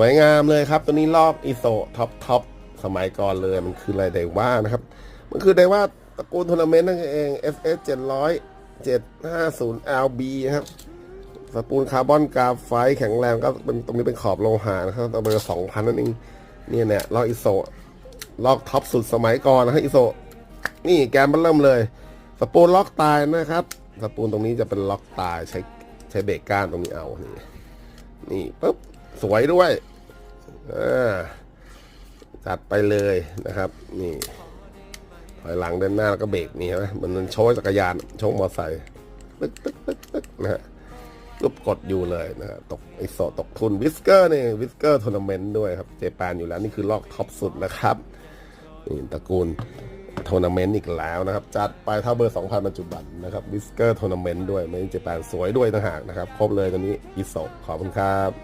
วยงามเลยครับ ตัวนี้ลอกอิโซท็อปท็อปสมัยก่อนเลยมันคืออะไรไดว่านะครับ มันคือไดว่าตระกูลทัวร์นาเมนต์นั่นเอง FS 700 750 LB นะครับ สปูลคาร์บอนกราฟไฟแข็งแรงก็เป็นตรงนี้เป็นขอบโลหะนะครับตัวเบอร์2,000 นั่นเองนี่เนี่ยลอกอิโซลอกท็อปสุดสมัยก่อนนะครับอิโซนี่แกมมันเริ่มเลย สปูลล็อกตายนะครับ สปูลตรงนี้จะเป็นล็อกตายใช้ใช้เบรกก้านตรงนี้เอานี่นี่ปุ๊บ สวยด้วยจัดไปเลยนะครับ นี่ถอยหลังเดินหน้าแล้วก็เบรกนี่นไหมมันมันโชว์จักรยานโชว์มอเตอร์ไซค์ตึ๊กตึ๊กตึ๊กตึ๊กนะฮะรูปกดอยู่เลยนะฮะตกไอโซตกทุนวิสเกอร์นี่วิสเกอร์ทัวร์นาเมนต์ด้วยครับ เจแปนอยู่แล้วนี่คือลอกท็อปสุดนะครับนี่ตระกูลทัวร์นาเมนต์อีกแล้วนะครับ จัดไปเท่าเบอร์ 2,000ปัจจุบันนะครับวิสเกอร์ทัวร์นาเมนต์ด้วยไม่ใช่เจแปนสวยด้วยต่างหากนะครับ ครบเลยตอนนี้อิโซขอบคุณครับ